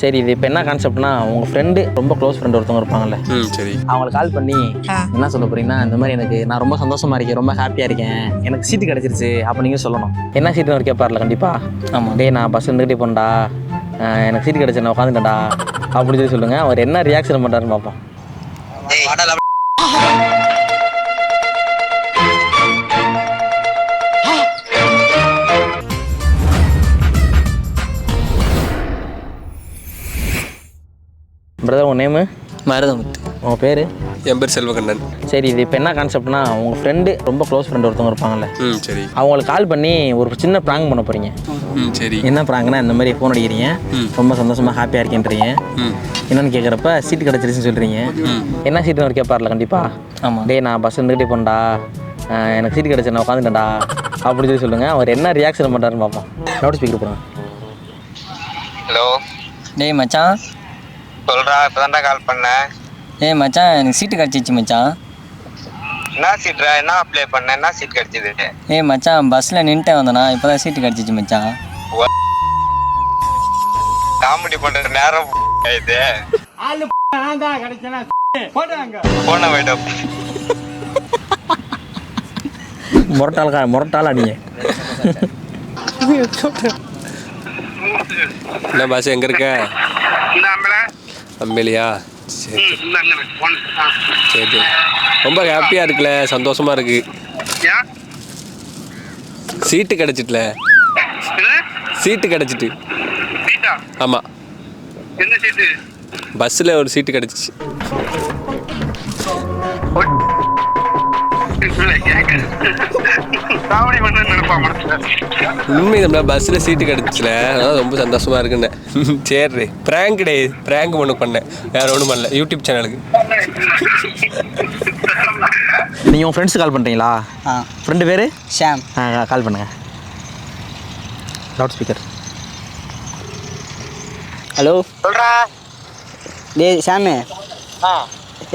சரி இது இப்போ என்ன கான்செப்ட்னா உங்கள் ஃப்ரெண்டு ரொம்ப க்ளோஸ் ஃப்ரெண்டு ஒருத்தவங்க இருப்பாங்கல்ல. சரி. அவங்களுக்கு கால் பண்ணி என்ன சொல்ல போறீங்கன்னா இந்த மாதிரி எனக்கு நான் ரொம்ப சந்தோஷமா இருக்கேன் ரொம்ப ஹாப்பியாக இருக்கேன். எனக்கு சீட்டு கிடச்சிருச்சு அப்போ நீங்கள் சொல்லணும். என்ன சீட்டுன்னு ஒரு கேட்பார்ல கண்டிப்பாக ஆமாம் டேய் நான் பஸ் இருந்துகிட்டே போனடா எனக்கு சீட்டு கிடச்சி நான் உட்காந்துட்டேன்டா அப்படின்னு சொல்லி சொல்லுங்கள் அவர் என்ன ரியாக்ஷன் பண்ணுறாருன்னு பார்ப்போம் பிரதர் உன் நேமு மருதமுத்து. உங்கள் பேர்? என் பேர் செல்வகண்ணன் சரி இது இப்போ என்ன கான்செப்ட்னா உங்கள் ஃப்ரெண்டு ரொம்ப க்ளோஸ் ஃப்ரெண்டு ஒருத்தவங்க இருப்பாங்கல்ல. ம் சரி. அவங்களுக்கு கால் பண்ணி ஒரு சின்ன ப்ராங்க் பண்ண போகிறீங்க ம் சரி. என்ன ப்ராங்க்னா இந்த மாதிரி ஃபோன் அடிக்கிறீங்க. ரொம்ப சந்தோஷமாக ஹாப்பியாக இருக்கேன்றீங்க. என்னன்னு கேட்குறப்ப சீட்டு கிடச்சிருச்சுன்னு சொல்கிறீங்க என்ன சீட்டுன்னு ஒரு கேட்பார்ல கண்டிப்பாக ஆமாம் டேய் நான் பஸ் இருந்துகிட்டே போனடா எனக்கு சீட்டு கிடச்சி நான் உட்காந்துட்டேன்டா அப்படின்னு சொல்லி சொல்லுங்கள் அவர் என்ன ரியாக்ஷன் பண்ணுறாருன்னு பார்ப்போம். லவுட் ஸ்பீக்கர் போடுங்க. ஹலோ டேய் மச்சான். சொல்றா இப்பதான்டா கால் பண்ணேன் ஏய் மச்சான் எனக்கு சீட்டு கிடச்சிச்சு மச்சான். என்ன சீட்ரா என்ன அப்ளை பண்ண? என்ன சீட் கிடைச்சது? ஏய் மச்சான் பஸ்ஸில் நின்ட்டே வந்தனா இப்போ தான் சீட்டு கிடச்சிச்சு மச்சான். காமெடி பண்ற நேரம் இது. போன போயிட்டோம். முரட்டால் கா முரட்டால் அடிங்க என்ன பாஸ் எங்கே இருக்க? அம்பேலியா சரி சரி. சரி ரொம்ப ஹாப்பியாக இருக்குல்ல சந்தோஷமா இருக்கு. சீட்டு கிடச்சிட்டுல. சீட்டு கிடச்சிட்டு. ஆமாம் பஸ்ஸில் ஒரு சீட்டு கிடச்சிச்சு. உண்மை நம்ம பஸ்ஸில் சீட்டு கிடச்சில. அதான் ரொம்ப சந்தோஷமா இருக்குன்னு. சரி ப்ராங்க் டே ப்ராங்க் ஒன்று பண்ணேன். வேற ஒன்றும் பண்ணல. யூடியூப் சேனலுக்கு நீங்கள் உங்கள் ஃப்ரெண்ட்ஸு கால் பண்ணுறீங்களா ஆ. ஃப்ரெண்டு பேர்? ஷாம். கால் பண்ணுங்க. லவுட் ஸ்பீக்கர் ஹலோ சொல்றா. டேய் ஷாமு. ஆ.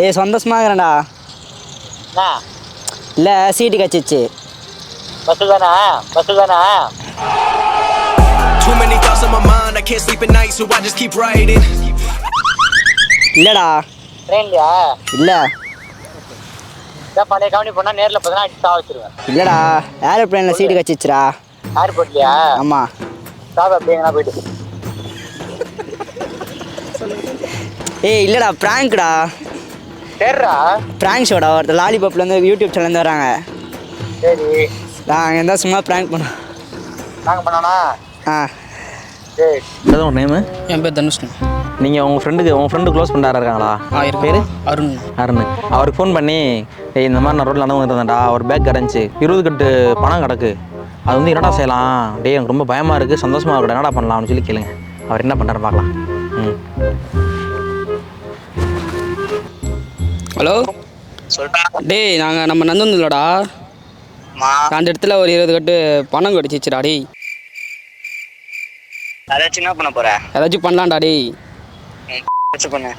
ஏய் சந்தோஷமா இருக்கிறேன்டா. இல்லை சீட்டு கிடச்சிச்சு பஸ் தானா பஸ் தானா Too many thoughts on my mind, I can't sleep at night, so I just keep writing. இல்லைடா. ட்ரெயின்லையா? இல்லை. இதான் பழைய காமெடி பண்ணா நேர்ல பார்த்தா அடிச்சு சாவ வச்சிருவேன். இல்லைடா ஏரோப்ளேனில் சீட்டு கிடச்சிச்சுடா ஏர்போர்ட்லயா ஆமாம் சாவ அப்படி எங்கன்னா போயிட்டு. ஏய் இல்லைடா ப்ராங்க்டா சரிடா ப்ராங்க் ஷோடா ஒருத்தர் லாலிபாப்லேருந்து யூடியூப் சேனல்லேருந்து வராங்க. சரி. நான் அங்கே இருந்தால் சும்மா ப்ராங்க் பண்ணோம் நாங்க பண்ணோனா? ஆ. சரி. பிரதர் உங்கள் நேமு என் பேர் தனுஷ்ணு நீங்கள் உங்கள் ஃப்ரெண்டுக்கு உங்கள் ஃப்ரெண்டு க்ளோஸ் பண்ணாரா இருக்காங்களா? ஆ இருக்கு பேர் அருண். அருண். அவருக்கு ஃபோன் பண்ணி "ஏய், இந்த மாதிரி நான் ரோட்டில் நடந்து இருந்தேன்டா ஒரு பேக் கிடந்துச்சு இருபது கட்டு பணம் கிடக்கு. அது வந்து என்னடா செய்யலாம்? டேய் எனக்கு ரொம்ப பயமாக இருக்குது சந்தோஷமாக இருக்கட்டும் என்னடா பண்ணலாம்னு சொல்லி கேளுங்க. அவர் என்ன பண்ணுறாரு பார்க்கலாம். ம். ஹலோ? சொல்றா. டேய் நாங்கள் நம்ம நந்தந்தில்லடா மா. அந்த இடத்துல ஒரு இருபது கட்டு பணம் கிடச்சிச்சுடா டேய். அதாச்சும் என்ன பண்ண போற? ஏதாச்சும் பண்ணலாம்டா டேய். பண்ணு.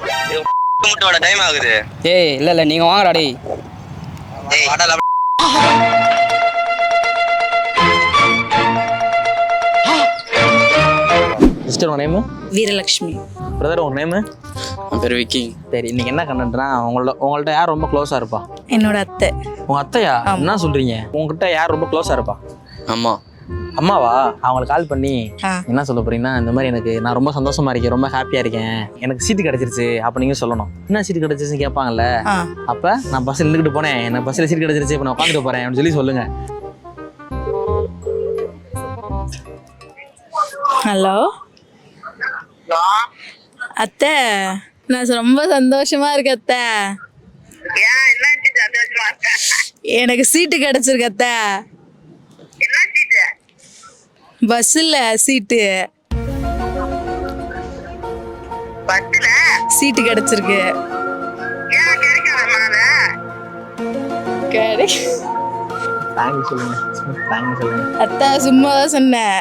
டைம் ஆகுது. ஏய் இல்லை இல்லை நீங்கள் வாங்கடா டேய். சிஸ்டர் உங்கள் நேமு வீரலக்ஷ்மி. பிரதர் உங்கள் நேமு என் பேர் விக்கி. சரி இன்னைக்கு என்ன கண்டென்ட்னா உங்களோட உங்கள்ட்ட யார் ரொம்ப க்ளோஸாக இருப்பா? என்னோட அத்தை. உங்கள் அத்தையா? என்ன சொல்கிறீங்க உங்ககிட்ட யார் ரொம்ப க்ளோஸாக இருப்பா? ஆமாம் அம்மாவா? அவங்களுக்கு கால் பண்ணி. என்ன சொல்ல போறீங்கன்னா இந்த மாதிரி எனக்கு நான் ரொம்ப சந்தோஷமா இருக்கேன் ரொம்ப ஹாப்பியா இருக்கேன். எனக்கு சீட்டு கிடைச்சிருச்சு அப்ப நீங்க சொல்லணும். என்ன சீட்டு கிடைச்சிருச்சுன்னு கேட்பாங்கல்ல? அப்ப நான் பஸ்ல இருந்துகிட்டு போனேன். எனக்கு பஸ்ல சீட் கிடைச்சிருச்சு இப்ப நான் உட்காந்துட்டு போறேன் அப்படின்னு சொல்லி சொல்லுங்க. ஹலோ? அத்தை. நான் ரொம்ப சந்தோஷமா இருக்கேன் அத்தை. எனக்கு சீட்டு கிடைச்சிருக்கு அத்தை. பஸ்ஸில் சீட்டு சீட்டு கிடைச்சிருக்கு. அத்தா சும்மா தான் சொன்னேன்.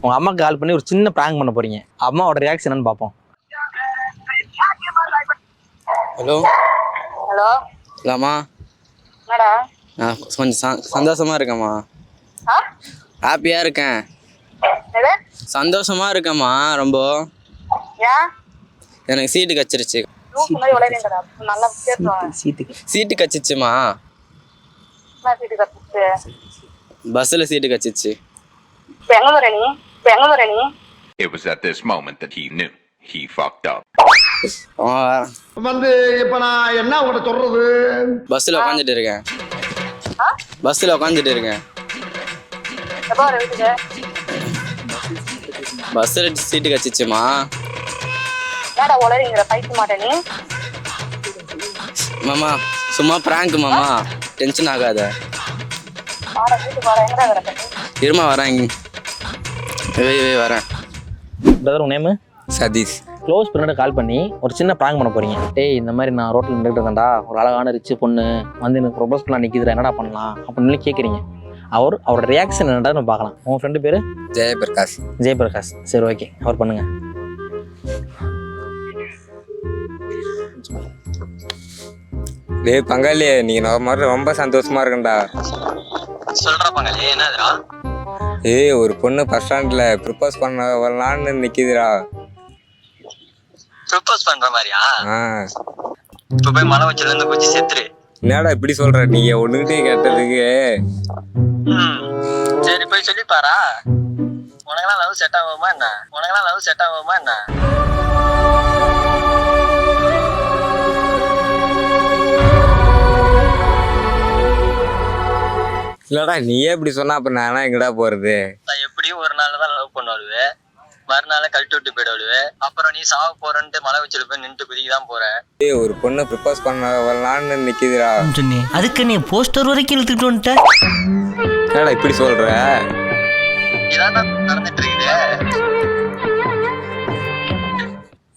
உங்க அம்மாக்கு கால் பண்ணி ஒரு சின்ன ப்ராங்க் பண்ண போறீங்க. அம்மாவோட ரியாக்ஷன் என்னன்னு பார்ப்போம். ஹலோ. ஹலோ. இல்லாமா? கொஞ்சம் ச- சந்தோஷமா இருக்கேம்மா. ஹாப்பியாக இருக்கேன். சந்தோஷமா இருக்கேம்மா ரொம்ப. ஏன் எனக்கு சீட்டு கச்சிருச்சு. சீட்டு கச்சிச்சுமா என்ன சீட்டு கத்துச்சு பஸ்ஸில் சீட்டு கச்சிச்சு It was at this moment that he knew he fucked up. வந்து இப்ப நான் என்ன உங்கள்கிட்ட சொல்றது? பஸ்ஸில் உட்காந்துட்டு இருக்கேன். ஆ? பஸ்ஸில் உட்காந்துட்டு இருக்கேன். பஸ்ஸில் சீட்டு கச்சிச்சுமா? என்னடா உளறீங்கிற பைக்க மாட்டேன் நீ? மாமா சும்மா ப்ராங்க் மாமா. டென்ஷன் ஆகாத. இருமா வரேன் வே வே வரேன். பிரதர் உன் name Sathish. Close friend call பண்ணி ஒரு சின்ன ப்ராங்க் பண்ண போறீங்க. டேய் இந்த மாதிரி நான் ரோட்டில் நின்றுட்டு இருக்கேன்டா ஒரு அழகான ரிச்சு பொண்ணு. வந்து எனக்கு ப்ரொபோஸ் பண்ணலாம் நிற்கிதுடா என்னடா பண்ணலாம்? அப்படின்னு கேட்குறீங்க அவர் அவரோட ரியாக்ஷன் என்னடா நம்ம பார்க்கலாம். உன் ஃப்ரெண்டு பேர்? ஜெயபிரகாஷ். ஜெயபிரகாஷ். சரி ஓகே அவர் பண்ணுங்க. டேய் பங்காளி நீ மாதிரி ரொம்ப சந்தோஷமா இருக்கேன்டா. சொல்றா பங்காளி என்னதுடா? ஏய் ஒரு பொண்ணு பஸ் ஸ்டாண்ட்ல ப்ரிப்போஸ் பண்ண வரலான்னு நிக்குதுடா. ப்ரப்போஸ் பண்ற மாதிரியா? இப்ப போய் மலை வச்சுல இருந்து குச்சி செத்துரு. என்னடா இப்படி சொல்ற நீங்க ஒண்ணுகிட்டே கேட்டதுக்கு. சரி போய் சொல்லி பாரா உனக்கெல்லாம் லவ் செட் ஆகுமா என்ன? உனக்கெல்லாம் லவ் செட் ஆகுமா என்ன? இல்லடா நீயே இப்படி சொன்னா அப்ப நானா எங்கடா போறது? எப்படியும் ஒரு நாள் தான் லவ் பண்ணுவாளுவே மறுநாள் கழட்டி விட்டு போயிடுவாளுவே அப்புறம் நீ சாவ போறன்ட்டு மலை வச்சுட்டு போய் நின்று குதிக்க தான் போற. ஏய் ஒரு பொண்ணு ப்ரிப்போஸ் பண்ண வரலான்னு நிக்குதுடா. சொன்னேன் அதுக்கு நீ போஸ்டர் வரைக்கும் இழுத்துட்டு வந்துட்ட? என்னடா இப்படி சொல்ற? இதான் நடந்துட்டு இருக்குது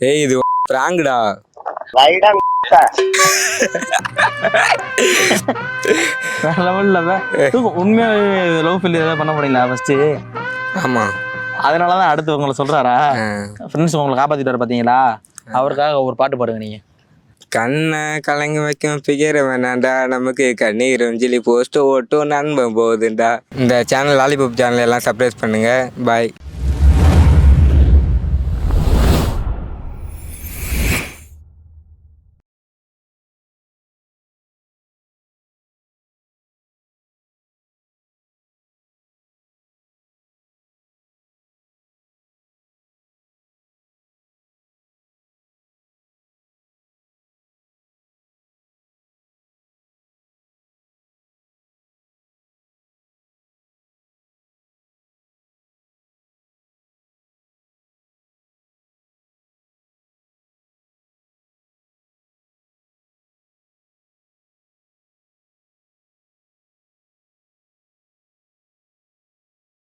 ஏய் இது பிராங்குடா வேற லெவலில் உண்மையாகவே லவ் ஏதாவது பண்ண முடியல ஃபஸ்ட்டு ஆமா. அதனால தான் அடுத்து உங்களை சொல்கிறாரா. ஃப்ரெண்ட்ஸ் உங்களை காப்பாற்றிட்டு பார்த்தீங்களா அவருக்காக ஒரு பாட்டு பாடுங்க நீங்கள் கண்ணை கலங்க வைக்கும் பிகர வேணாண்டா நமக்கு கண்ணீர் அஞ்சலி போஸ்ட் ஓட்டும் நண்பன் போகுதுண்டா இந்த சேனல் லாலிபாப் சேனல் எல்லாம் சப்ஸ்கிரைப் பண்ணுங்க. பாய்